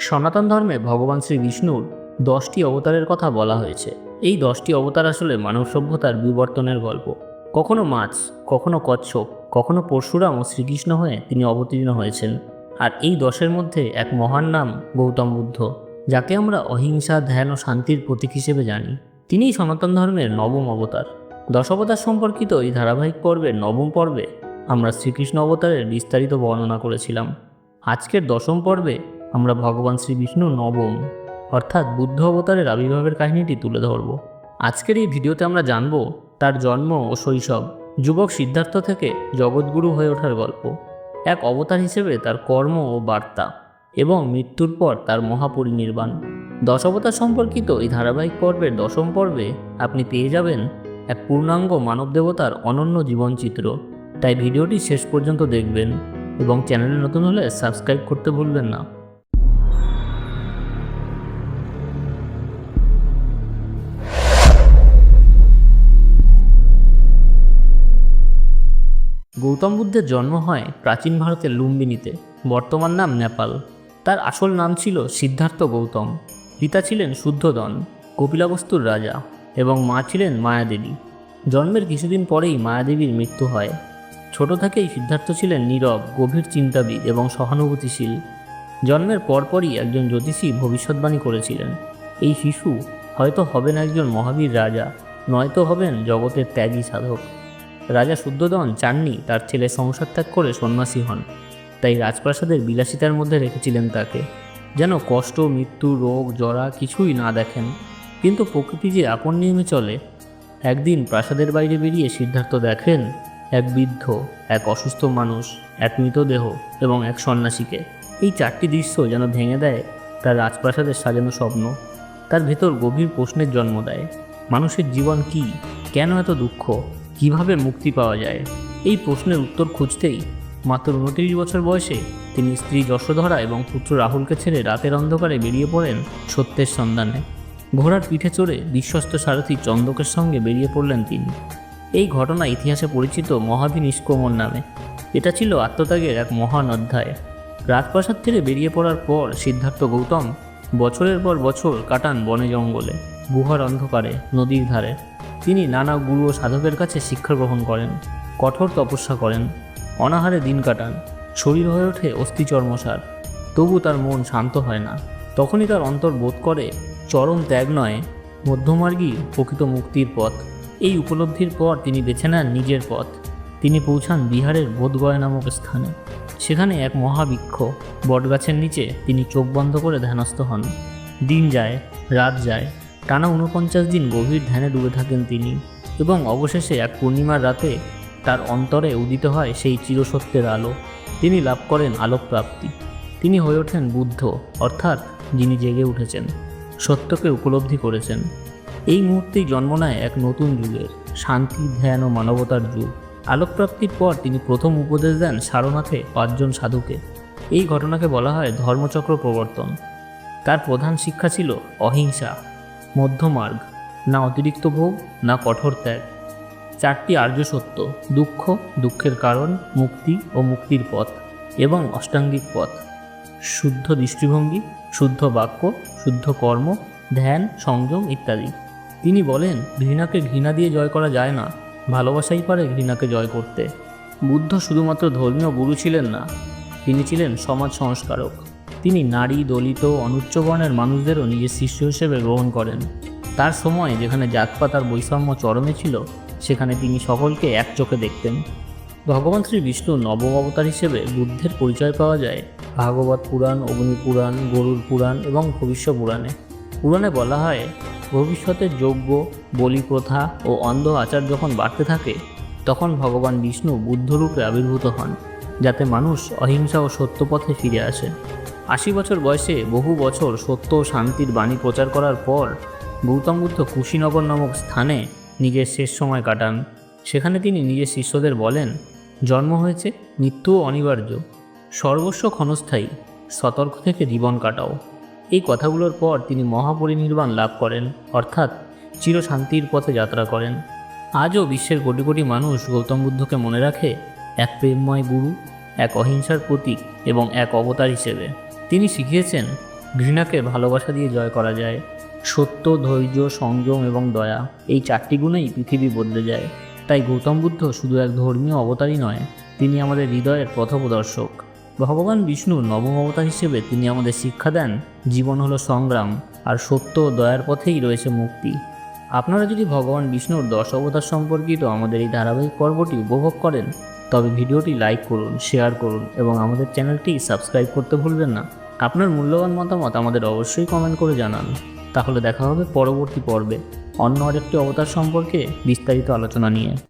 সনাতন ধর্মে ভগবান শ্রী বিষ্ণুর দশটি অবতারের কথা বলা হয়েছে। এই দশটি অবতার আসলে মানব সভ্যতার বিবর্তনের গল্প। কখনো মাছ, কখনো কচ্ছপ, কখনো পরশুরাম ও শ্রীকৃষ্ণ হয়ে তিনি অবতীর্ণ হয়েছেন। আর এই দশের মধ্যে এক মহান নাম গৌতম বুদ্ধ, যাকে আমরা অহিংসা, ধ্যান ও শান্তির প্রতীক হিসেবে জানি। তিনিই সনাতন ধর্মের নবম অবতার। দশ অবতার সম্পর্কিত এই ধারাবাহিক পর্বের নবম পর্বে আমরা শ্রীকৃষ্ণ অবতারের বিস্তারিত বর্ণনা করেছিলাম। আজকের দশম পর্বে আমরা ভগবান শ্রী বিষ্ণু নবম, অর্থাৎ বুদ্ধ অবতারের আবির্ভাবের কাহিনীটি তুলে ধরব। আজকের এই ভিডিওতে আমরা জানব তার জন্ম ও শৈশব, যুবক সিদ্ধার্থ থেকে জগৎগুরু হয়ে ওঠার গল্প, এক অবতার হিসেবে তার কর্ম ও বার্তা, এবং মৃত্যুর পর তার মহাপরিনির্বাণ। দশ অবতার সম্পর্কিত এই ধারাবাহিক পর্বের দশম পর্বে আপনি পেয়ে যাবেন এক পূর্ণাঙ্গ মানব দেবতার অনন্য জীবনচিত্র। তাই ভিডিওটি শেষ পর্যন্ত দেখবেন এবং চ্যানেলে নতুন হলে সাবস্ক্রাইব করতে ভুলবেন না। গৌতম বুদ্ধের জন্ম হয় প্রাচীন ভারতের লুম্বিনীতে, বর্তমান নাম নেপাল। তার আসল নাম ছিল সিদ্ধার্থ গৌতম। পিতা ছিলেন শুদ্ধদন, কপিলাবস্তুর রাজা এবং মা ছিলেন মায়াদেবী। জন্মের কিছুদিন পরেই মায়াদেবীর মৃত্যু হয়। ছোট থেকেই সিদ্ধার্থ ছিলেন নীরব, গভীর চিন্তাবিদ এবং সহানুভূতিশীল। জন্মের পরপরই একজন জ্যোতিষী ভবিষ্যৎবাণী করেছিলেন। এই শিশু হয়তো হবেন একজন মহাবীর রাজা, নয়তো হবেন জগতের ত্যাগী সাধক। রাজা শুদ্ধোদন চাননি, তার ছেলে সংসার ত্যাগ করে সন্ন্যাসী হন। তাই রাজপ্রাসাদের বিলাসিতার মধ্যে রেখেছিলেন তাকে। যেন কষ্ট, মৃত্যু, রোগ, জরা কিছুই না দেখেন। কিন্তু প্রকৃতি যে আপন নিয়মে চলে, একদিন প্রাসাদের বাইরে বেরিয়ে সিদ্ধার্থ দেখেন, এক বৃদ্ধ, এক অসুস্থ মানুষ, এক মৃতদেহ এবং এক সন্ন্যাসীকে। এই চারটি দৃশ্য যেন ভেঙে দেয় তার রাজপ্রাসাদের সাজানো স্বপ্ন। তার ভেতর গভীর প্রশ্নের জন্ম দেয়, মানুষের জীবন কি? কেন এত দুঃখ? কীভাবে মুক্তি পাওয়া যায়? এই প্রশ্নের উত্তর খুঁজতেই মাত্র উনত্রিশ বছর বয়সে তিনি স্ত্রী যশোধরা এবং পুত্র রাহুলকে ছেড়ে রাতের অন্ধকারে বেরিয়ে পড়েন সত্যের সন্ধানে। ঘোড়ার পিঠে চড়ে বিশ্বস্ত সারথী চন্দকের সঙ্গে বেরিয়ে পড়লেন তিনি। এই ঘটনা ইতিহাসে পরিচিত মহাবী নিষ্কমন নামে। এটা ছিল আত্মত্যাগের এক মহান অধ্যায়। রাজপ্রাসাদ থেকে বেরিয়ে পড়ার পর সিদ্ধার্থ গৌতম বছরের পর বছর কাটান বনে জঙ্গলে, গুহার অন্ধকারে, নদীর ধারে। তিনি নানা গুরু ও সাধকের কাছে শিক্ষা গ্রহণ করেন, কঠোর তপস্যা করেন, অনাহারে দিন কাটান, শরীর হয়ে ওঠে অস্থিচর্মসার তবু তার মন শান্ত হয় না। তখনই তার অন্তর বোধ করে, চরম ত্যাগ নয় মধ্যমার্গী প্রকৃত মুক্তির পথ। এই উপলব্ধির পর তিনি বেছে নেন নিজের পথ। তিনি পৌঁছান বিহারের বোধগয়া নামক স্থানে। সেখানে এক মহাবৃক্ষ, বটগাছের নিচে তিনি চোখ বন্ধ করে ধ্যানস্থ হন। দিন যায়, রাত যায় টানা উনপঞ্চাশ দিন গভীর ধ্যানে ডুবে থাকেন তিনি এবং অবশেষে এক পূর্ণিমার রাতে তার অন্তরে উদিত হয় সেই চিরসত্যের আলো। তিনি লাভ করেন আলোক প্রাপ্তি তিনি হয়ে ওঠেন বুদ্ধ, অর্থাৎ যিনি জেগে উঠেছেন, সত্যকে উপলব্ধি করেছেন। এই মুহূর্তেই জন্ম নেয় এক নতুন যুগের, শান্তি, ধ্যান ও মানবতার যুগ। আলোকপ্রাপ্তির পর তিনি প্রথম উপদেশ দেন সারনাথে পাঁচজন সাধুকে। এই ঘটনাকে বলা হয় ধর্মচক্র প্রবর্তন। তার প্রধান শিক্ষা ছিল অহিংসা। মধ্যমার্গ, না অতিরিক্ত ভোগ, না কঠোর ত্যাগ। চারটি আর্য সত্য, দুঃখ, দুঃখের কারণ, মুক্তি ও মুক্তির পথ এবং অষ্টাঙ্গিক পথ। শুদ্ধ দৃষ্টিভঙ্গি, শুদ্ধ বাক্য, শুদ্ধ কর্ম, ধ্যান, সংযম ইত্যাদি। তিনি বলেন, ঘৃণাকে ঘৃণা দিয়ে জয় করা যায় না, ভালোবাসাই পারে ঘৃণাকে জয় করতে। বুদ্ধ শুধুমাত্র ধর্মীয় গুরু ছিলেন না, তিনি ছিলেন সমাজ সংস্কারক। তিনি নারী, দলিত অনুচ্চ বর্ণের মানুষদেরও নিজের শিষ্য হিসেবে গ্রহণ করেন। তার সময় যেখানে জাতপাত আর বৈষম্য চরমে ছিল, সেখানে তিনি সকলকে এক চোখে দেখতেন। ভগবান শ্রী বিষ্ণু নবম অবতার হিসেবে বুদ্ধের পরিচয় পাওয়া যায় ভাগবত পুরাণ, অগ্নি পুরাণ গরুর পুরাণ এবং ভবিষ্য পুরাণে। পুরাণে বলা হয় ভবিষ্যতের যজ্ঞ বলি প্রথা ও অন্ধ আচার যখন বাড়তে থাকে, তখন ভগবান বিষ্ণু বুদ্ধরূপে আবির্ভূত হন, যাতে মানুষ অহিংসা ও সত্যপথে ফিরে আসে। আশি বছর বয়সে বহু বছর সত্য ও শান্তির বাণী প্রচার করার পর গৌতম বুদ্ধ কুশীনগর নামক স্থানে নিজের শেষ সময় কাটান। সেখানে তিনি নিজের শিষ্যদের বলেন, জন্ম হয়েছে মৃত্যুও অনিবার্য। সর্বস্ব ক্ষণস্থায়ী। সতর্ক থেকে জীবন কাটাও। এই কথাগুলোর পর তিনি মহাপরিনির্বাণ লাভ করেন, অর্থাৎ চিরশান্তির পথে যাত্রা করেন। আজও বিশ্বের কোটি কোটি মানুষ গৌতম বুদ্ধকে মনে রাখে এক প্রেমময় গুরু, এক অহিংসার প্রতীক এবং এক অবতার হিসেবে। তিনি শিখিয়েছেন, ঘৃণাকে ভালোবাসা দিয়ে জয় করা যায়। সত্য, ধৈর্য, সংযম এবং দয়া, এই চারটি গুণেই পৃথিবী বদলে যায়। তাই গৌতম বুদ্ধ শুধু এক ধর্মীয় অবতারই নয়, তিনি আমাদের হৃদয়ের পথপ্রদর্শক ভগবান বিষ্ণুর নবম অবতার হিসেবে তিনি আমাদের শিক্ষা দেন, জীবন হলো সংগ্রাম আর সত্য ও দয়ার পথেই রয়েছে মুক্তি। আপনারা যদি ভগবান বিষ্ণুর দশ অবতার সম্পর্কিত আমাদের এই ধারাবাহিক পর্বটি উপভোগ করেন তবে ভিডিওটি লাইক করুন, শেয়ার করুন এবং আমাদের চ্যানেলটি সাবস্ক্রাইব করতে ভুলবেন না। আপনার মূল্যবান মতামত আমাদের অবশ্যই কমেন্ট করে জানান। তাহলে দেখা হবে পরবর্তী পর্বে অন্য আরেকটি অবতার সম্পর্কে বিস্তারিত আলোচনা নিয়ে।